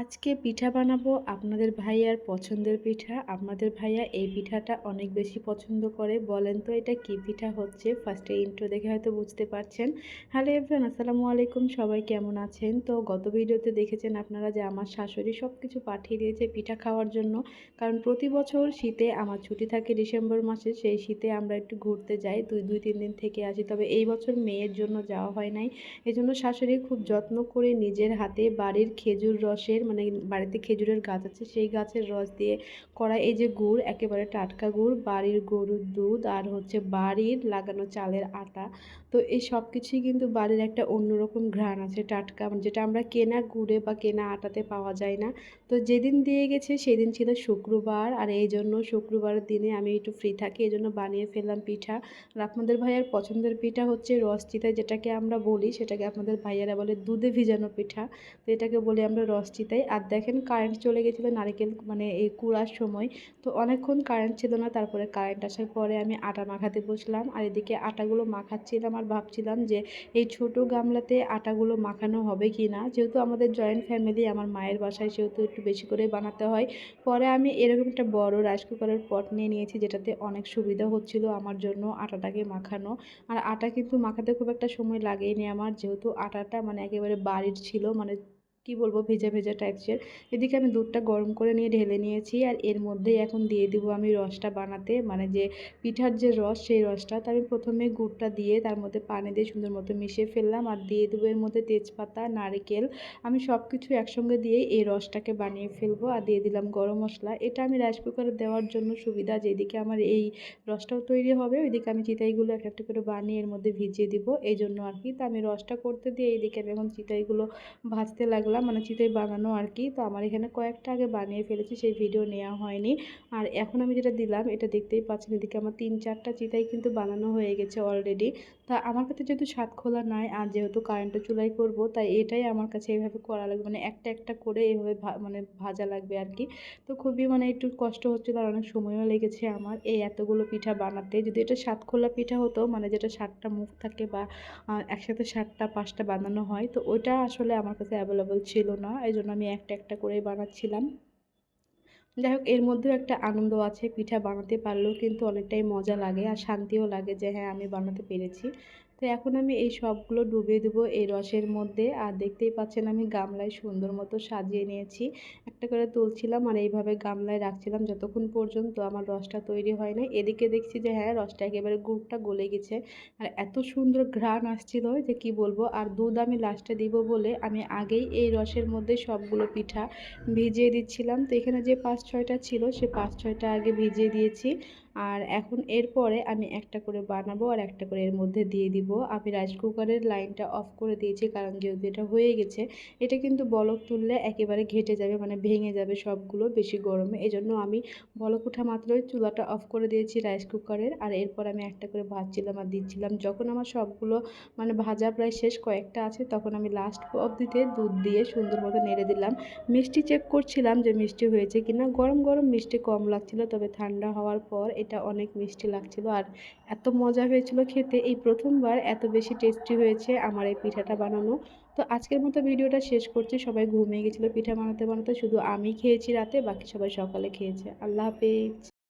আজকে পিঠা বানাবো আপনাদের ভাইয়ার পছন্দের পিঠা। আপনাদের ভাইয়া এই পিঠাটা অনেক বেশি পছন্দ করে। বলেন তো এটা কি পিঠা হচ্ছে? ফার্স্টে ইন্ট্রো দেখে হয়তো বুঝতে পারছেন। হ্যালো এভরিওয়ান আসসালামু আলাইকুম। সবাই কেমন আছেন? তো গত ভিডিওতে দেখেছেন আপনারা যে আমার শাশুড়ি সব কিছু পাঠিয়ে দিয়েছে পিঠা খাওয়ার জন্য। কারণ প্রতি বছর শীতে আমার ছুটি থাকে ডিসেম্বর মাসে, সেই শীতে আমরা একটু ঘুরতে যাই। দুই দুই, তিন দিন থেকে আসি। তবে এই বছর মেয়ের জন্য যাওয়া হয় নাই। এই জন্য শাশুড়ি খুব যত্ন করে নিজের হাতে বাড়ির খেজুর রসের মানে বাড়িতে খেজুরের গাছ আছে, সেই গাছের রস দিয়ে করা এই যে গুড়, একেবারে টাটকা গুড়, বাড়ির গরুর দুধ আর হচ্ছে বাড়ির লাগানো চালের আটা। তো এই সব কিছুই কিন্তু বাড়ির একটা অন্যরকম ঘ্রাণ আছে, টাটকা মানে যেটা আমরা কেনা গুড়ে বা কেনা আটাতে পাওয়া যায় না। তো যেদিন দিয়ে গেছে সেদিন ছিল শুক্রবার, আর এই জন্য শুক্রবারের দিনে আমি একটু ফ্রি থাকি, এই জন্য বানিয়ে ফেললাম পিঠা। আর আপনাদের ভাইয়ার পছন্দের পিঠা হচ্ছে রসচিতা, যেটাকে আমরা বলি সেটাকে আপনাদের ভাইয়ারা বলে দুধে ভিজানো পিঠা। তো এটাকে বলি আমরা রসচিতাই আর দেখেন কারেন্ট চলে গেছিল নারিকেল মানে এই কুড়ার সময়। তো অনেকক্ষণ কারেন্ট ছিল না, তারপরে কারেন্ট আসার পরে আমি আটা মাখাতে বসলাম। আর এদিকে আটাগুলো মাখাচ্ছিলাম আর ভাবছিলাম যে এই ছোট গামলাতে আটাগুলো মাখানো হবে কি না। যেহেতু আমাদের জয়েন্ট ফ্যামিলি আমার মায়ের বাসায় সেহেতু একটু বেশি করে বানাতে হয়। পরে আমি এরকম একটা বড় রাইস কুকারের পট নিয়ে নিয়েছি, যেটাতে অনেক সুবিধা হচ্ছিল আমার জন্য আটাটাকে মাখানো। আর আটা কিন্তু মাখাতে খুব একটা সময় লাগেনি আমার, যেহেতু আটাটা মানে একেবারে বাড়ির ছিল মানে কি বলব, ভেজা ভেজা টাইপসের এদিকে আমি দুধটা গরম করে নিয়ে ঢেলে নিয়েছি আর এর মধ্যেই এখন দিয়ে দিব আমি রসটা বানাতে। মানে যে পিঠার যে রস, সেই রসটা। তো আমি প্রথমে গুড়টা দিয়ে তার মধ্যে পানি দিয়ে সুন্দর মতো মিশিয়ে ফেললাম আর দিয়ে দেবো এর মধ্যে তেজপাতা, নারকেল। আমি সব কিছু একসঙ্গে দিয়ে এই রসটাকে বানিয়ে ফেলব আর দিয়ে দিলাম গরম মশলা। এটা আমি রাইস কুকারে দেওয়ার জন্য সুবিধা যেদিকে আমার এই রসটাও তৈরি হবে, ওইদিকে আমি চিতাইগুলো এক একটা করে বানিয়ে এর মধ্যে ভিজিয়ে দিব। এই জন্য আর কি। তো আমি রসটা করতে দিয়ে এইদিকে আমি এখন চিতাইগুলো ভাজতে লাগলাম। মানে চিতই বানানো আর কি। তো আমার এখানে কয়েকটা আগে বানিয়ে ফেলেছি, সেই ভিডিও নেওয়া হয়নি। আর এখন আমি যেটা দিলাম, এটা দেখতেই পাচ্ছেন এদিকে আমার তিন চারটা চিতাই কিন্তু বানানো হয়ে গেছে অলরেডি তা আমার কাছে যেহেতু সাত খোলা নাই, আর যেহেতু কারেন্টের চুলাই করব, তাই এটাই আমার কাছে এইভাবে করা লাগবে মানে একটা একটা করে এইভাবে মানে ভাজা লাগবে আর কি। তো খুবই মানে একটু কষ্ট হচ্ছিল আর অনেক সময়ও লেগেছে আমার এই এতগুলো পিঠা বানাতে। যদি এটা সাত খোলা পিঠা হতো মানে যেটা সাতটা মুখ থাকে বা একসাথে সাতটা, পাঁচটা বানানো হয়, তো ওইটা আসলে আমার কাছে অ্যাভেলেবল ছিল না এই জন্য আমি একটা একটা করে বানাচ্ছিলাম। যাই হোক, এর মধ্যেও একটা আনন্দ আছে, পিঠা বানাতে পারলেও কিন্তু অনেকটাই মজা লাগে আর শান্তিও লাগে যে হ্যাঁ আমি বানাতে পেরেছি। তো এখন আমি এই সবগুলো ডুবিয়ে দেবো এই রসের মধ্যে। আর দেখতেই পাচ্ছেন আমি গামলায় সুন্দর মতো সাজিয়ে নিয়েছি। একটা করে তুলছিলাম আর এইভাবে গামলায় রাখছিলাম যতক্ষণ পর্যন্ত আমার রসটা তৈরি হয় না এদিকে দেখছি যে হ্যাঁ রসটা একেবারে গুড়টা গলে গেছে। আর এত সুন্দর ঘ্রাণ আসছিল যে কি বলব, আর দুধ আমি লাস্টে দিব বলে আমি আগেই এই রসের মধ্যে সবগুলো পিঠা ভিজিয়ে দিচ্ছিলাম। তো এখানে যে পাঁচ ছয়টা ছিল, সে পাঁচ ছয়টা আগে ভিজিয়ে দিয়েছি। আর এখন এরপরে আমি একটা করে বানাবো আর একটা করে এর মধ্যে দিয়ে দিব। আমি রাইস কুকারের লাইনটা অফ করে দিয়েছি কারণ যেহেতু এটা হয়ে গেছে, এটা কিন্তু বলক তুললে একেবারে ঘেটে যাবে মানে ভেঙে যাবে সবগুলো বেশি গরমে। এজন্য আমি বলক ওঠা মাত্রই চুলাটা অফ করে দিয়েছি রাইস কুকারের আর এরপর আমি একটা করে ভাজছিলাম আর দিচ্ছিলাম। যখন আমার সবগুলো মানে ভাজা প্রায় শেষ কয়েকটা আছে, তখন আমি লাস্ট অবধিতে দুধ দিয়ে সুন্দর মতো নেড়ে দিলাম। মিষ্টি চেক করছিলাম যে মিষ্টি হয়েছে কিনা। গরম গরম মিষ্টি কম লাগছিল, তবে ঠান্ডা হওয়ার পর এটা অনেক মিষ্টি লাগছিল। আর এত মজা হয়েছিল খেতে। এই প্রথমবার এত বেশি টেস্টি হয়েছে আমার এই পিঠাটা বানানো। তো আজকের মতো ভিডিওটা শেষ করছি। সবাই ঘুমিয়ে গেছিল, পিঠা বানাতে বানাতে। শুধু আমি খেয়েছি রাতে, বাকি সবাই সকালে খেয়েছে। আল্লাহ হাফেজ।